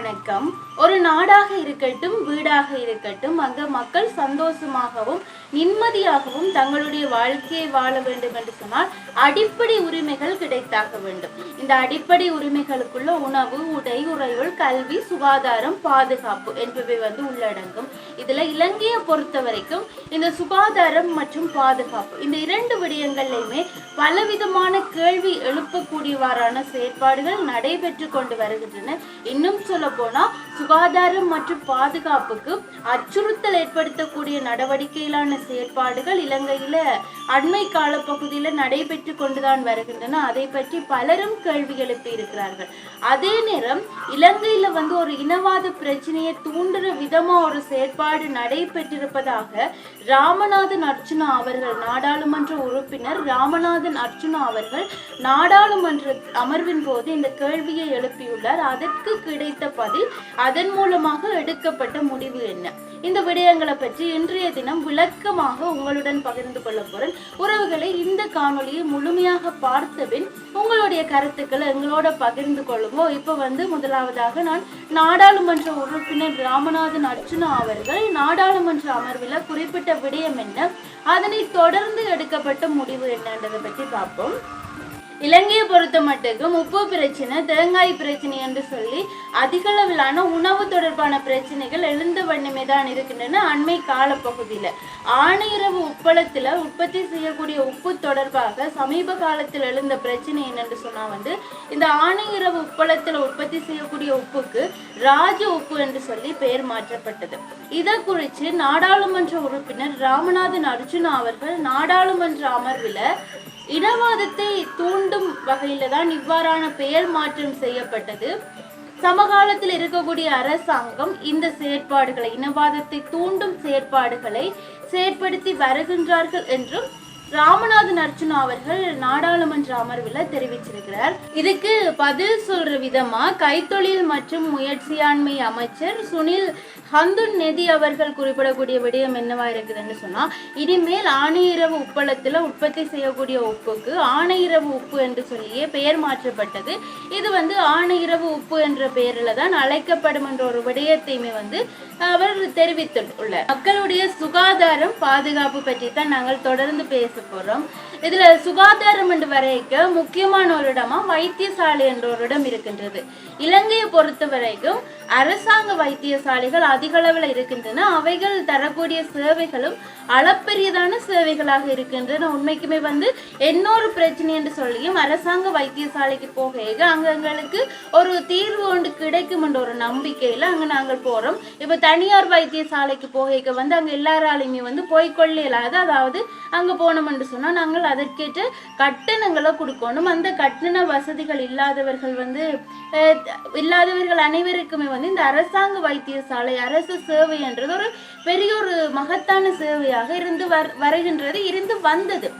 வணக்கம். ஒரு நாடாக இருக்கட்டும் வீடாக இருக்கட்டும் அங்க மக்கள் சந்தோஷமாகவும் நிம்மதியாகவும் தங்களுடைய வாழ்க்கையை வாழ வேண்டும் என்று சொன்னால் அடிப்படை உரிமைகள் கிடைத்தாக வேண்டும். இந்த அடிப்படை உரிமைகளுக்குள்ள உணவு உடை உறையுள் கல்வி சுகாதாரம் பாதுகாப்பு என்பவை வந்து உள்ளடங்கும். இதுல இலங்கையை பொறுத்த வரைக்கும் இந்த சுகாதாரம் மற்றும் பாதுகாப்பு இந்த இரண்டு விடயங்கள்லையுமே பலவிதமான கேள்வி எழுப்பக்கூடியவாறான செயற்பாடுகள் நடைபெற்று கொண்டு வருகின்றன. இன்னும் சொல்ல போனா சுகாதாரம் மற்றும் பாதுகாப்புக்கு அச்சுறுத்தல் ஏற்படுத்தக்கூடிய நடவடிக்கையிலான செயற்பாடுகள் இலங்கையில அண்மை கால பகுதியில நடைபெற்று கொண்டுதான் வருகின்றன. அதை பற்றி பலரும் கேள்வி எழுப்பி இருக்கிறார்கள். அதே நேரம் இலங்கையில வந்து ஒரு இனவாத பிரச்சனையை தூண்டுற விதமா ஒரு செயற்பாடு நடைபெற்றிருப்பதாக ராமநாதன் அர்ச்சுனா அவர்கள் நாடாளுமன்ற உறுப்பினர் ராமநாதன் அர்ச்சுனா அவர்கள் நாடாளுமன்ற அமர்வின் போது இந்த கேள்வியை எழுப்பியுள்ளார். அதற்கு கிடைத்த பதில் அதன் மூலமாக எடுக்கப்பட்ட முடிவு என்ன? இந்த விடயங்களை பற்றி இன்றைய தினம் விளக்கமாக உங்களுடன் பகிர்ந்து கொள்ள போறேன். உறவுகளை இந்த காணொலியை முழுமையாக பார்த்தபின் உங்களுடைய கருத்துக்களை எங்களோட பகிர்ந்து கொள்ளுங்க. இப்போ வந்து முதலாவதாக நான் நாடாளுமன்ற உறுப்பினர் ராமநாதன் அர்ஜுனா அவர்கள் நாடாளுமன்ற அமர்வில் குறிப்பிட்ட விடயம் என்ன? அதனை தொடர்ந்து எடுக்கப்பட்ட முடிவு என்னன்றதை பற்றி பார்ப்போம். இலங்கையை பொறுத்த மட்டுக்கும் உப்பு பிரச்சனை தேங்காய் பிரச்சனை என்று சொல்லி அதிகளவிலான உணவு தொடர்பான பிரச்சனைகள் எழுந்த வண்ணமே தான் இருக்கின்றன அண்மை காலப்பகுதியில். ஆணையரவு உப்பளத்துல உற்பத்தி செய்யக்கூடிய உப்பு தொடர்பாக சமீப காலத்தில் எழுந்த பிரச்சனை என்னென்று சொன்னா வந்து இந்த ஆணையரவு உப்பளத்துல உற்பத்தி செய்யக்கூடிய உப்புக்கு ராஜ உப்பு என்று சொல்லி பெயர் மாற்றப்பட்டது. இதை குறித்து நாடாளுமன்ற உறுப்பினர் ராமநாதன் அர்ஜுனா அவர்கள் நாடாளுமன்ற அமர்வில் இனவாதத்தை தூண்டும் வகையில தான் இவ்வாறான பெயர் மாற்றம் செய்யப்பட்டது. சமகாலத்தில் இருக்கக்கூடிய அரசாங்கம் இந்த செயற்பாடுகளை இனவாதத்தை தூண்டும் செயற்பாடுகளை செயற்படுத்தி வருகின்றார்கள் என்றும் ராமநாதன் அர்ச்சுனா அவர்கள் நாடாளுமன்ற அமர்வில் தெரிவிச்சிருக்கிறார். இதுக்கு பதில் சொல்ற விதமா கைத்தொழில் மற்றும் முயற்சியாண்மை அமைச்சர் சுனில் ஹந்துன் நெதி அவர்கள் குறிப்பிடக்கூடிய விடயம் என்னவா இருக்குதுன்னு சொன்னா இனிமேல் ஆணையிரவு உப்பளத்துல உற்பத்தி செய்யக்கூடிய உப்புக்கு ஆணையிரவு உப்பு என்று சொல்லியே பெயர் மாற்றப்பட்டது. இது வந்து ஆணையிரவு உப்பு என்ற பெயரில் தான் அழைக்கப்படும் என்ற ஒரு விடயத்தையுமே வந்து அவர் தெரிவித்துள்ளார். மக்களுடைய சுகாதாரம் பாதுகாப்பு பற்றி தான் நாங்கள் தொடர்ந்து பேச போறோம் இதுல சுகாதாரம் என்று வரைக்க முக்கியமான ஒரு இடமா வைத்தியசாலை என்ற ஒரு இடம் இருக்கின்றது. இலங்கையை பொறுத்த வரைக்கும் அரசாங்க வைத்தியசாலைகள் அதிக அளவில் இருக்கின்றன. அவைகள் தரக்கூடிய சேவைகளும் அளப்பெரியதான சேவைகளாக இருக்கின்றன. உண்மைக்குமே வந்து இன்னொரு பிரச்சனை என்று சொல்லியும் அரசாங்க வைத்தியசாலைக்கு போக அங்க எங்களுக்கு ஒரு தீர்வு ஒன்று கிடைக்கும் என்ற ஒரு நம்பிக்கையில அங்க நாங்கள் போறோம். இப்ப தனியார் வைத்தியசாலைக்கு போக வந்து அங்க எல்லாராலையுமே வந்து போய்க்கொள்ள இல்லாத அதாவது அங்க போனோம் என்று சொன்னா நாங்கள் அதற்கேற்ற கட்டணங்களை கொடுக்கணும். அந்த கட்டண வசதிகள் இல்லாதவர்கள் வந்து இல்லாதவர்கள் அனைவருக்குமே வந்து இந்த அரசாங்க வைத்தியசாலை அரசு சேவை என்றது ஒரு பெரிய ஒரு மகத்தான சேவையாக இருந்து வர் வருகின்றது இருந்து வந்தது.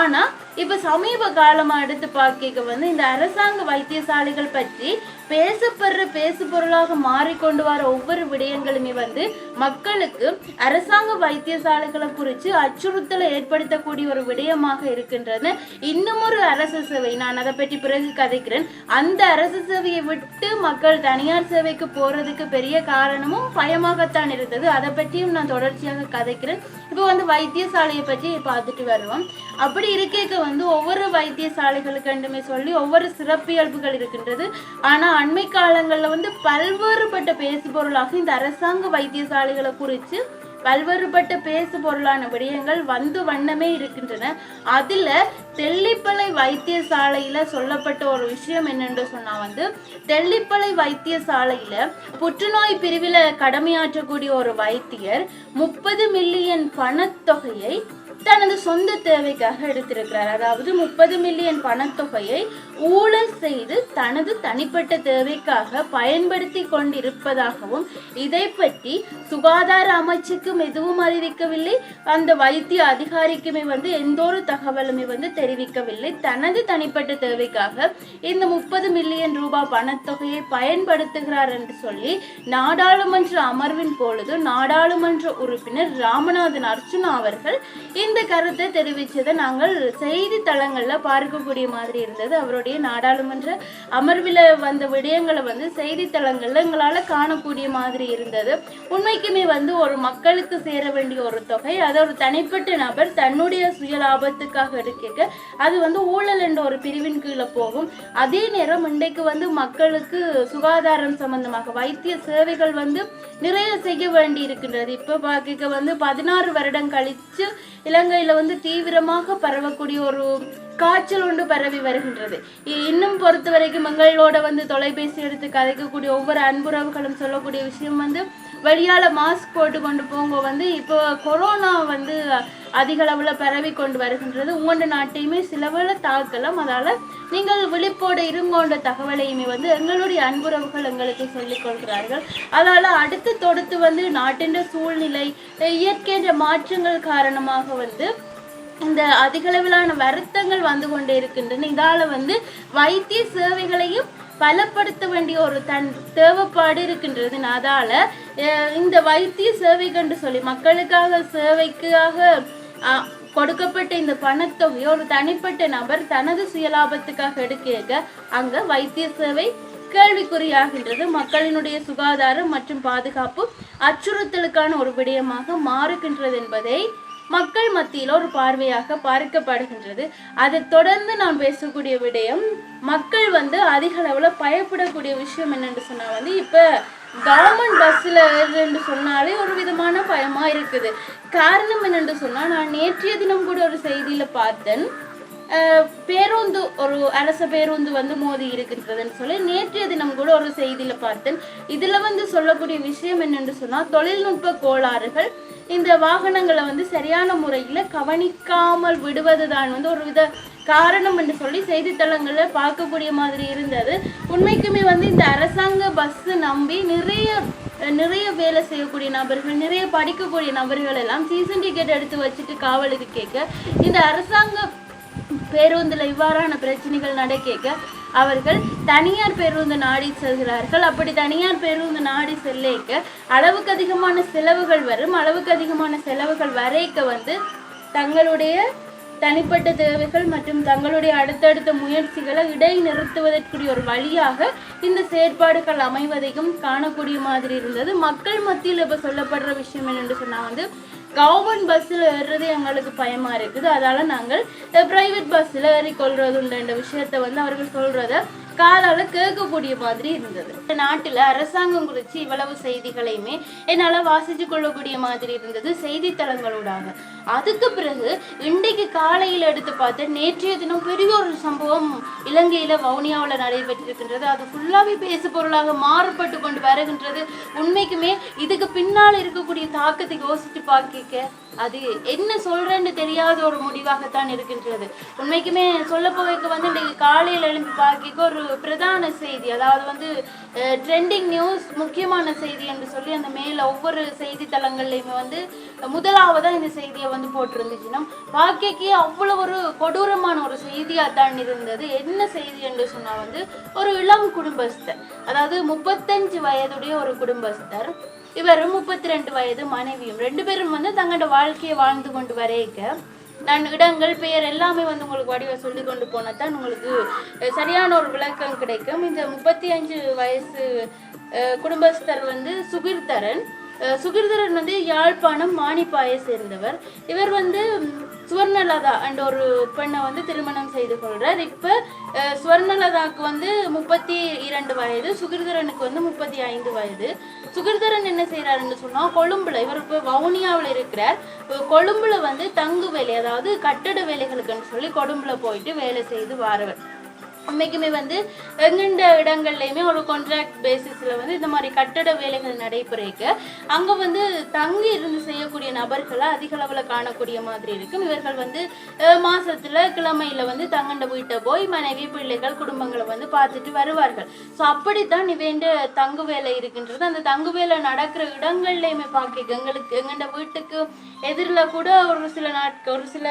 ஆனால் இப்ப சமீப காலமா எடுத்து பார்க்க வந்து இந்த அரசாங்க வைத்தியசாலைகள் பற்றி பேசப்படுற பேசு பொருளாக மாறிக்கொண்டு வர ஒவ்வொரு விடயங்களுமே வந்து மக்களுக்கு அரசாங்க வைத்தியசாலைகளை குறித்து அச்சுறுத்தலை ஏற்படுத்தக்கூடிய ஒரு விடயமாக இருக்கின்றது. இன்னும் ஒரு அரசு சேவை. நான் அதை பற்றி பிறகு கதைக்கிறேன். அந்த அரசு சேவையை விட்டு மக்கள் தனியார் சேவைக்கு போறதுக்கு பெரிய காரணமும் பயமாகத்தான் இருந்தது. அதை பற்றியும் நான் தொடர்ச்சியாக கதைக்கிறேன். இப்போ வந்து வைத்தியசாலையை பற்றி பார்த்துட்டு வருவோம். அப்படி இருக்க வந்து ஒவ்வொரு வைத்தியசாலைகளுக்கு சொல்லி ஒவ்வொரு சிறப்பியல்புகள் இருக்கின்றது. ஆனால் அண்மை காலங்களில் வந்து பல்வேறுபட்ட பேசு பொருளாக இந்த அரசாங்க வைத்தியசாலைகளை குறித்து பல்வேறுபட்ட பேசு பொருளான விடயங்கள் வந்து வண்ணமே இருக்கின்றன. அதில் தெல்லிப்பளை வைத்தியசாலையில் சொல்லப்பட்ட ஒரு விஷயம் என்னென்று சொன்னால் வந்து தெல்லிப்பளை வைத்தியசாலையில் புற்றுநோய் பிரிவில் கடமையாற்றக்கூடிய ஒரு வைத்தியர் முப்பது மில்லியன் பணத்தொகையை தனது சொந்த தேவைக்காக எடுத்திருக்கிறார். அதாவது முப்பது மில்லியன் பணத்தொகையை ஊழல் செய்து தனது தனிப்பட்ட தேவைக்காக பயன்படுத்தி கொண்டிருப்பதாகவும் இதை பற்றி சுகாதார அமைச்சுக்கும் எதுவும் அறிவிக்கவில்லை. அந்த வைத்திய அதிகாரிக்குமே வந்து எந்த ஒரு தகவலுமே வந்து தெரிவிக்கவில்லை. தனது தனிப்பட்ட தேவைக்காக இந்த முப்பது மில்லியன் ரூபாய் பணத்தொகையை பயன்படுத்துகிறார் என்று சொல்லி நாடாளுமன்ற அமர்வின் பொழுது நாடாளுமன்ற உறுப்பினர் ராமநாதன் அர்ச்சுனா அவர்கள் இந்த இந்த கருத்தை தெரிவித்ததை நாங்கள் செய்தித்தளங்களில் பார்க்கக்கூடிய மாதிரி இருந்தது. அவருடைய நாடாளுமன்ற அமர்வில் வந்த விடயங்களை வந்து செய்தித்தளங்களில் எங்களால் காணக்கூடிய மாதிரி இருந்தது. உண்மைக்குமே வந்து ஒரு மக்களுக்கு சேர வேண்டிய ஒரு தொகை அது ஒரு தனிப்பட்ட நபர் தன்னுடைய சுய லாபத்துக்காக எடுக்க அது வந்து ஊழல் என்ற ஒரு பிரிவின் கீழே போகும். அதே நேரம் இன்றைக்கு வந்து மக்களுக்கு சுகாதாரம் சம்பந்தமாக வைத்திய சேவைகள் வந்து நிறைய செய்ய வேண்டி இருக்கின்றது இப்போ பார்க்க வந்து பதினாறு வருடம் கழித்து இல்லை இலங்கையில வந்து தீவிரமாக பரவக்கூடிய ஒரு காய்ச்சல் ஒன்று பரவி வருகின்றது. இன்னும் பொறுத்த வரைக்கும் எங்களோட வந்து தொலைபேசி எடுத்து கதைக்கக்கூடிய ஒவ்வொரு அன்புறவுகளும் சொல்லக்கூடிய விஷயம் வந்து வெளியால் மாஸ்க் போட்டு கொண்டு போங்க. வந்து இப்போ கொரோனா வந்து அதிக அளவில் பரவி கொண்டு வருகின்றது. உங்களோட நாட்டையுமே சிலவில் தாக்கலாம். அதால் நீங்கள் விழிப்போடு இருங்கோன்ற தகவலையுமே வந்து எங்களுடைய அன்புறவுகள் எங்களுக்கு சொல்லிக் கொள்கிறார்கள். அதால அடுத்து தொடுத்து வந்து நாட்டின் சூழ்நிலை இயற்கை மாற்றங்கள் காரணமாக வந்து இந்த அதிகளவிலான வருத்தங்கள் வந்து கொண்டே இருக்கின்றன. இதால் வந்து வைத்திய சேவைகளையும் பலப்படுத்த வேண்டிய ஒரு தன் தேவைப்பாடு இருக்கின்றது அதால இந்த வைத்திய சேவை கண்டு சொல்லி மக்களுக்காக சேவைக்காக கொடுக்கப்பட்ட இந்த பணத்தொகையை ஒரு தனிப்பட்ட நபர் தனது சுயலாபத்துக்காக எடுக்க அங்க வைத்திய சேவை கேள்விக்குறியாகின்றது. மக்களினுடைய சுகாதாரம் மற்றும் பாதுகாப்பு அச்சுறுத்தலுக்கான ஒரு விடயமாக மாறுகின்றது என்பதை மக்கள் மத்தியில் ஒரு பார்வையாக பார்க்கப்படுகின்றது. அதை தொடர்ந்து நான் பேசக்கூடிய விடயம் மக்கள் வந்து அதிக அளவில் பயப்படக்கூடிய விஷயம் என்னென்னு சொன்னால் வந்து இப்போ கவர்மெண்ட் பஸ்ஸில் ஏறுன்னு சொன்னாலே ஒரு விதமான பயமாக இருக்குது. காரணம் என்னென்று சொன்னால் நான் நேற்றைய தினம் கூட ஒரு செய்தியில் பார்த்தேன். பேருந்து ஒரு அரச பேருந்து வந்து மோதி இருக்கின்றதுன்னு சொல்லி நேற்றைய தினம் கூட ஒரு செய்தியில பார்த்தேன். இதுல வந்து சொல்லக்கூடிய விஷயம் என்னன்னு சொன்னா தொழில்நுட்ப கோளாறுகள் இந்த வாகனங்களை வந்து சரியான முறையில கவனிக்காமல் விடுவதுதான் வந்து ஒரு வித காரணம் என்று சொல்லி செய்தித்தளங்களில் பார்க்கக்கூடிய மாதிரி இருந்தது. உண்மைக்குமே வந்து இந்த அரசாங்க பஸ் நம்பி நிறைய நிறைய வேலை செய்யக்கூடிய நபர்கள் நிறைய படிக்கக்கூடிய நபர்கள் எல்லாம் சீசன் டிக்கெட் எடுத்து வச்சுட்டு காவலுக்கு கேட்க இந்த அரசாங்க பேருந்தில் இவ்வாறான பிரச்சனைகள் நடக்க அவர்கள் தனியார் பேருந்து நாடி செல்கிறார்கள். அப்படி தனியார் பேருந்து நாடி செல்லேக்க அளவுக்கு அதிகமான செலவுகள் வரும். அளவுக்கு அதிகமான செலவுகள் வரைக்க வந்து தங்களுடைய தனிப்பட்ட தேவைகள் மற்றும் தங்களுடைய அடுத்தடுத்த முயற்சிகளை இடைநிறுத்துவதற்குரிய ஒரு வழியாக இந்த செயற்பாடுகள் அமைவதையும் காணக்கூடிய மாதிரி இருந்தது. மக்கள் மத்தியில் இப்போ சொல்லப்படுற விஷயம் என்னென்று சொன்னால் வந்து கவர்மெண்ட் பஸ்ஸில் ஏறுறது எங்களுக்கு பயமாக இருக்குது. அதால் நாங்கள் ப்ரைவேட் பஸ்ஸில் ஏறிக்கொள்றது உண்டுன்ற விஷயத்தை வந்து அவர்கள் சொல்கிறத காதால கேட்கக்கூடிய மாதிரி இருந்தது. இந்த நாட்டுல அரசாங்கம் குறித்து இவ்வளவு செய்திகளையுமே என்னால வாசிச்சு கொள்ளக்கூடிய மாதிரி இருந்தது செய்தித்தளங்களூடாக. அதுக்கு பிறகு இன்றைக்கு காலையில் எடுத்து பார்த்து நேற்றைய தினம் பெரிய ஒரு சம்பவம் இலங்கையில வவுனியாவில் நடைபெற்றிருக்கின்றது. அது ஃபுல்லாவே பேசு பொருளாக மாறுபட்டு கொண்டு வருகின்றது. உண்மைக்குமே இதுக்கு பின்னால் இருக்கக்கூடிய தாக்கத்தை யோசிச்சு பார்க்க அது என்ன சொல்றேன்னு தெரியாத ஒரு முடிவாகத்தான் இருக்கின்றது. உண்மைக்குமே சொல்ல போக வந்து இன்றைக்கு காலையில் எழுந்து பார்க்க ஒரு பிரதான செய்தி அதாவது வந்து ட்ரெண்டிங் நியூஸ் முக்கியமான செய்தி என்று சொல்லி அந்த மேல ஒவ்வொரு செய்தித்தளங்கள்லையுமே வந்து முதலாவதாக இந்த செய்தியை வந்து போட்டிருந்துச்சுன்னா வாழ்க்கைக்கு அவ்வளவு ஒரு கொடூரமான ஒரு செய்தியாக தான் இருந்தது. என்ன செய்தி என்று சொன்னால் வந்து ஒரு இளம் குடும்பஸ்தர் அதாவது முப்பத்தஞ்சு வயதுடைய ஒரு குடும்பஸ்தர் இவரும் முப்பத்தி ரெண்டு வயது மனைவியும் ரெண்டு பேரும் வந்து தங்களோட வாழ்க்கையை வாழ்ந்து கொண்டு வரைக்க நான் இடங்கள் பெயர் எல்லாமே வந்து உங்களுக்கு வடிவை சொல்லி கொண்டு போனால் தான் உங்களுக்கு சரியான ஒரு விளக்கம் கிடைக்கும். இந்த முப்பத்தி அஞ்சு வயசு குடும்பஸ்தர் வந்து சுகிர்தரன். சுகிர்தரன் வந்து யாழ்ப்பாணம் மானிப்பாயை சேர்ந்தவர். இவர் வந்து சுவர்ணலதா என்ற ஒரு பெண்ணை வந்து திருமணம் செய்து கொள்றார். இப்போ சுவர்ணலதாக்கு வந்து முப்பத்தி இரண்டு வயது சுகிர்தரனுக்கு வந்து முப்பத்தி ஐந்து வயது. சுகிர்தரன் என்ன செய்கிறாருன்னு சொன்னால் கொழும்புல இவர் இப்போ வவுனியாவில் இருக்கிறார். கொழும்புல வந்து தங்கு வேலை அதாவது கட்டட வேலைகளுக்குன்னு சொல்லி கொழும்புல போயிட்டு வேலை செய்து வாரவர். இன்றைக்குமே வந்து எங்கெண்ட இடங்கள்லையுமே ஒரு கான்ட்ராக்ட் பேசிஸில் வந்து இந்த மாதிரி கட்டட வேலைகள் நடைபெறக்கு. அங்கே வந்து தங்கி இருந்து செய்யக்கூடிய நபர்களை அதிக அளவில் காணக்கூடிய மாதிரி இருக்கும். இவர்கள் வந்து மாதத்தில் கிழமையில் வந்து தங்கண்ட வீட்டை போய் மனைவி பிள்ளைகள் குடும்பங்களை வந்து பார்த்துட்டு வருவார்கள். ஸோ அப்படித்தான் இவேண்டு தங்கு வேலை இருக்கின்றது. அந்த தங்கு வேலை நடக்கிற இடங்கள்லையுமே பார்க்க எங்களுக்கு எங்கண்ட வீட்டுக்கு எதிரில் கூட ஒரு சில நாட்கள் ஒரு சில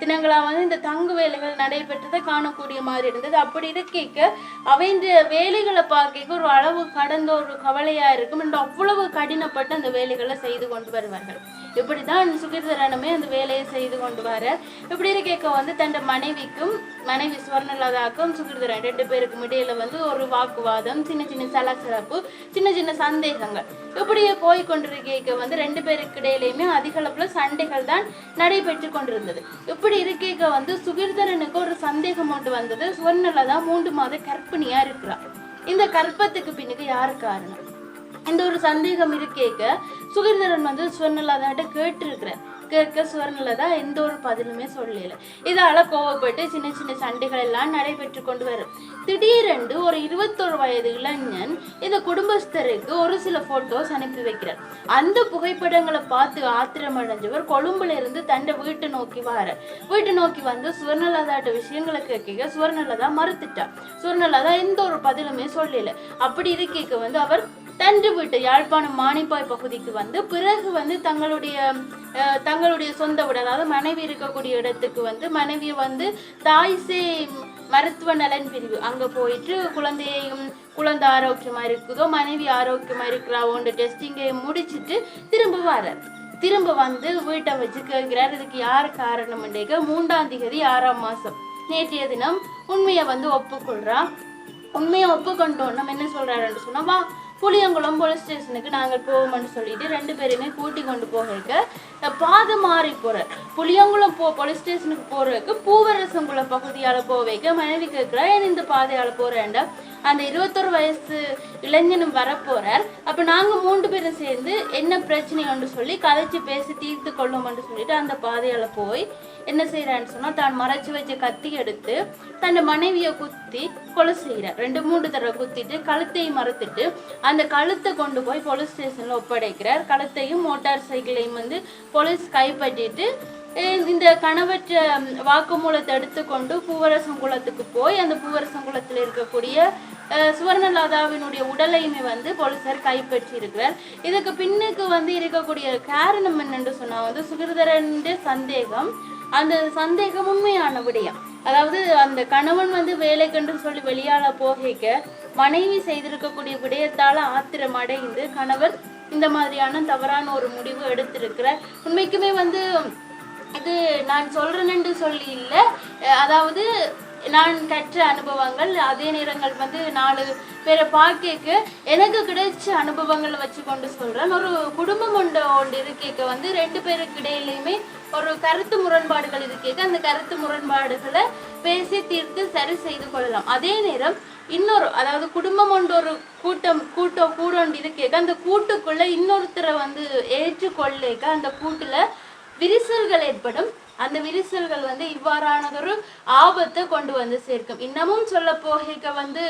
தினங்களாக வந்து இந்த தங்கு வேலைகள் நடைபெற்றதை காணக்கூடிய மாதிரி இருந்தது. அப்படி இருக்க அவைந்த வேலைகளை பார்க்க ஒரு அளவு கடந்த ஒரு கவலையா இருக்கும். அவ்வளவு கடினப்பட்டு அந்த வேலைகளை செய்து கொண்டு வருவார்கள். இப்படிதான் சுகிர்தரனுமே அந்த வேலையை செய்து கொண்டு வர இப்படி இருக்க வந்து தன் மனைவிக்கும் மனைவி சுவர்ணலதாக்கும் சுகிர்தரன் ரெண்டு பேருக்கும் இடையில வந்து ஒரு வாக்குவாதம் சின்ன சின்ன சலசலப்பு சின்ன சின்ன சந்தேகங்கள். இப்படியே போய் கொண்டிருக்க வந்து ரெண்டு பேருக்கு இடையிலையுமே அதிக அளவுல சண்டைகள் தான் நடைபெற்று கொண்டிருந்தது. இப்படி இருக்க வந்து சுகிர்தரனுக்கு ஒரு சந்தேகம் ஒன்று வந்தது. சுவர்ணலதா மூன்று மாத கற்பிணியா இருக்கிறார் இந்த கற்பத்துக்கு பின்னுக்கு யாரு காரணம்? இந்த ஒரு சந்தேகம் இருக்கேக்க சுகிர்தரன் வந்து சுவர்ணலதாட்ட கேட்டிருக்கிறேன் கேட்க சுவர்ணலதா எந்த ஒரு பதிலுமே சொல்லல. இதால கோவப்பட்டு சின்ன சின்ன சண்டைகள் எல்லாம் நடைபெற்று கொண்டு வரும். திடீரென்று ஒரு இருபத்தொரு வயது இளைஞன் இந்த குடும்பஸ்தருக்கு ஒரு சில போட்டோஸ் அனுப்பி வைக்கிறார். அந்த புகைப்படங்களை பார்த்து ஆத்திரம் அடைஞ்சவர் கொழும்புல இருந்து தன்னை வீட்டை நோக்கி வார வீட்டை நோக்கி வந்து சுவர்ணலதாட்ட விஷயங்களை கேட்க சுவர்ணலதா மறுத்துட்டா சுவர்ணலதா எந்த ஒரு பதிலுமே சொல்லல. அப்படி இருக்க வந்து அவர் தன்று வீட்டு யாழ்ப்பாணம் மானிப்பாய் பகுதிக்கு வந்து பிறகு வந்து தங்களுடைய தங்களுடைய சொந்த வீடு அதாவது மனைவி இருக்கக்கூடிய இடத்துக்கு வந்து மனைவியை வந்து தாய்சே மருத்துவ நலன் பிரிவு. அங்கே போயிட்டு குழந்தையையும் குழந்தை ஆரோக்கியமா இருக்குதோ மனைவி ஆரோக்கியமா இருக்கிறாவோன்ற டெஸ்டிங்கை முடிச்சிட்டு திரும்ப வரார் திரும்ப வந்து வீட்டை வச்சு கேட்கிறார். இதுக்கு யார் காரணம் மூன்றாம் திகதி ஆறாம் மாசம். நேற்றைய தினம் உண்மையை வந்து ஒப்புக்கொள்றா உண்மையை ஒப்புக்கொண்டோம் நம்ம என்ன சொல்றாருன்னு சொன்னா வா புளியங்குளம் போலீஸ் ஸ்டேஷனுக்கு நாங்கள் போவோம்னு சொல்லிட்டு ரெண்டு பேருமே கூட்டி கொண்டு போகிறதுக்கு இருக்க மாறி போறார் புளியங்குளம் போ போலீஸ் ஸ்டேஷனுக்கு போறதுக்கு பூவரசங்குளம் பகுதியால போக வைக்க மனைவி கேட்கிறா ஏன் இந்த பாதையால போறேன்டா அந்த இருபத்தொரு வயசு இளைஞனும் வரப்போறார். அப்ப நாங்க மூன்று பேரும் சேர்ந்து என்ன பிரச்சனைன்னு சொல்லி கதைச்சு பேசி தீர்த்து கொள்ளும்னு சொல்லிட்டு அந்த பாதையால போய் என்ன செய்யறான்னு சொன்னா தான் மறைச்சு வச்ச கத்தி எடுத்து தன் மனைவியை குத்தி கொலை செய்யறார் ரெண்டு மூன்று தடவை குத்திட்டு கழுத்தையும் மறுத்துட்டு அந்த கழுத்தை கொண்டு போய் போலீஸ் ஸ்டேஷன்ல ஒப்படைக்கிறார். கழுத்தையும் மோட்டார் சைக்கிளையும் வந்து போலீஸ் கைப்பற்றிட்டு இந்த கணவற்ற வாக்குமூலத்தை எடுத்துக்கொண்டு பூவரசங்குளத்துக்கு போய் அந்த பூவரசங்குளத்தில் இருக்கக்கூடிய சுவர்ணலதாவினுடைய உடலையுமே வந்து போலீசார் கைப்பற்றி இருக்கிறார் இதுக்கு பின்னுக்கு வந்து இருக்கக்கூடிய காரணம் என்னென்று சொன்னால் வந்து சுகிருதரன் சந்தேகம் அந்த சந்தேகம் உண்மையான விடயம் அதாவது அந்த கணவன் வந்து வேலைக்கென்று சொல்லி வெளியால போகிக்க மனைவி செய்திருக்கக்கூடிய விடயத்தால ஆத்திரம் அடைந்து கணவர் இந்த மாதிரியான தவறான ஒரு முடிவு எடுத்திருக்கிறேன் உண்மைக்குமே வந்து இது நான் சொல்றேன்னு சொல்லி இல்லை. அதாவது நான் கற்ற அனுபவங்கள் அதே நேரங்கள் வந்து நாலு பேரை பார்க்க எனக்கு கிடைச்ச அனுபவங்களை வச்சு கொண்டு சொல்றேன். ஒரு குடும்பம் ஒன்று ஒன்று இருக்க வந்து ரெண்டு பேருக்கு இடையிலையுமே ஒரு கருத்து முரண்பாடுகள் இருக்கேக்க அந்த கருத்து முரண்பாடுகளை பேசி தீர்த்து சரி செய்து கொள்ளலாம். அதே நேரம் இன்னொரு அதாவது குடும்பம் ஒன்று ஒரு கூட்டம் கூட்டம் கூட ஒன்று இருக்கேக்க அந்த கூட்டுக்குள்ள இன்னொருத்தரை வந்து ஏற்றுக்கொள்ளேக்க அந்த கூட்டுல விரிசல்கள் ஏற்படும். அந்த விரிசல்கள் வந்து இவ்வாறானதொரு ஆபத்தை கொண்டு வந்து சேர்க்கும். இன்னமும் சொல்ல போக வந்து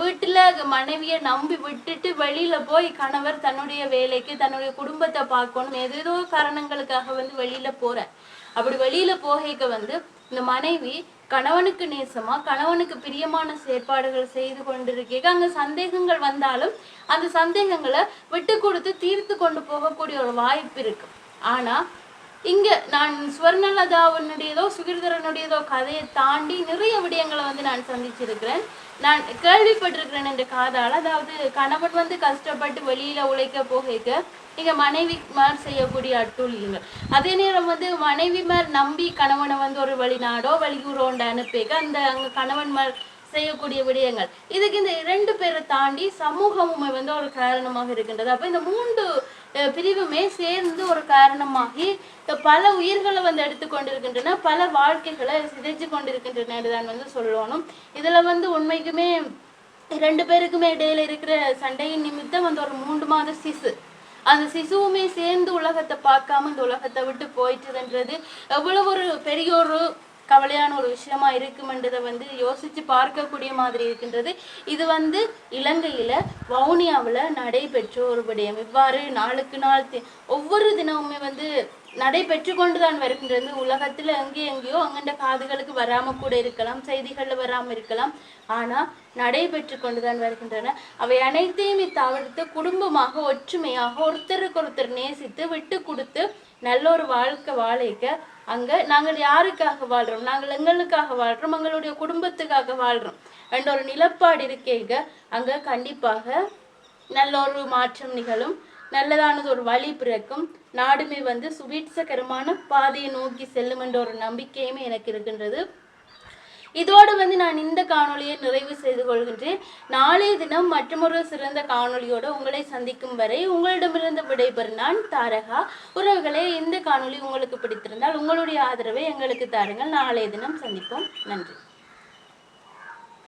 வீட்டில் மனைவியை நம்பி விட்டுட்டு வெளியில போய் கணவர் தன்னுடைய வேலைக்கு தன்னுடைய குடும்பத்தை பார்க்கணும் ஏதேதோ காரணங்களுக்காக வந்து வெளியில போற. அப்படி வெளியில போக வந்து இந்த மனைவி கணவனுக்கு நேசமா கணவனுக்கு பிரியமான செயற்பாடுகள் செய்து கொண்டிருக்கீங்க அங்க சந்தேகங்கள் வந்தாலும் அந்த சந்தேகங்களை விட்டு கொடுத்து தீர்த்து கொண்டு போகக்கூடிய ஒரு வாய்ப்பு இருக்கு. ஆனா இங்கே நான் சுவர்ணலதாவுனுடையதோ சுகிர்தரனுடையதோ கதையை தாண்டி நிறைய விடயங்களை வந்து நான் சந்திச்சிருக்கிறேன். நான் கேள்விப்பட்டிருக்கிறேன் என்ற காதால். அதாவது கணவன் வந்து கஷ்டப்பட்டு வெளியில் உழைக்க போக நீங்கள் மனைவி மார் செய்யக்கூடிய அட்டூழியங்கள் அதே நேரம் வந்து மனைவி மார் நம்பி கணவனை வந்து ஒரு வெளிநாடோ வெளியூரோண்டு அனுப்பிக்க அந்த அங்கே கணவன் மார் செய்யக்கூடிய விடயங்கள். இதுக்கு இந்த இரண்டு பேரை தாண்டி சமூகமுமே வந்து ஒரு காரணமாக இருக்கின்றது. அப்போ இந்த மூன்று பிரிவுமே சேர்ந்து ஒரு காரணமாகி பல உயிர்களை வந்து எடுத்துக்கொண்டிருக்கின்றன பல வாழ்க்கைகளை சிதைச்சு கொண்டிருக்கின்றன தான் வந்து சொல்லணும். இதுல வந்து உண்மைக்குமே ரெண்டு பேருக்குமே இடையில இருக்கிற சண்டையின் நிமித்தம் வந்து ஒரு மூன்று மாத சிசு. அந்த சிசுவுமே சேர்ந்து உலகத்தை பார்க்காம இந்த உலகத்தை விட்டு போயிட்டுதுன்றது எவ்வளவு ஒரு பெரிய ஒரு கவலையான ஒரு விஷயமா இருக்குமென்றதை வந்து யோசிச்சு பார்க்கக்கூடிய மாதிரி இருக்கின்றது. இது வந்து இலங்கையில வவுனியாவில் நடைபெற்ற ஒரு விடயம். இவ்வாறு நாளுக்கு நாள் ஒவ்வொரு தினமுமே வந்து நடைபெற்று கொண்டுதான் வருகின்றது. உலகத்துல எங்கே எங்கேயோ அங்கண்ட காதுகளுக்கு வராம கூட இருக்கலாம் செய்திகள்ல வராம இருக்கலாம். ஆனா நடைபெற்று கொண்டுதான் வருகின்றன. அவை அனைத்தையுமே தவிர்த்து குடும்பமாக ஒற்றுமையாக ஒருத்தருக்கு ஒருத்தர் நேசித்து விட்டு கொடுத்து நல்ல ஒரு வாழ்க்கை வாழைக்க அங்க நாங்கள் யாருக்காக வாழ்றோம்? நாங்கள் எங்களுக்காக வாழ்றோம்? எங்களுடைய குடும்பத்துக்காக வாழ்றோம்? என்ற ஒரு நிலப்பாடு இருக்கேங்க அங்க கண்டிப்பாக நல்ல ஒரு மாற்றம் நிகழும். நல்லதானது ஒரு வழி பிறக்கும். நாடுமே வந்து சுபீட்சகரமான பாதையை நோக்கி செல்லும் என்ற ஒரு நம்பிக்கையுமே எனக்கு இருக்கின்றது. இதோடு வந்து நான் இந்த காணொளியை நிறைவு செய்து கொள்கின்றேன். நாளைய தினம் மற்றொரு சிறந்த காணொளியோடு உங்களை சந்திக்கும் வரை உங்களிடமிருந்து விடைபெறும் நான் தாரகா. உறவுகளே இந்த காணொளி உங்களுக்கு பிடித்திருந்தால் உங்களுடைய ஆதரவை எங்களுக்கு தாருங்கள். நாளைய தினம் சந்திப்போம். நன்றி.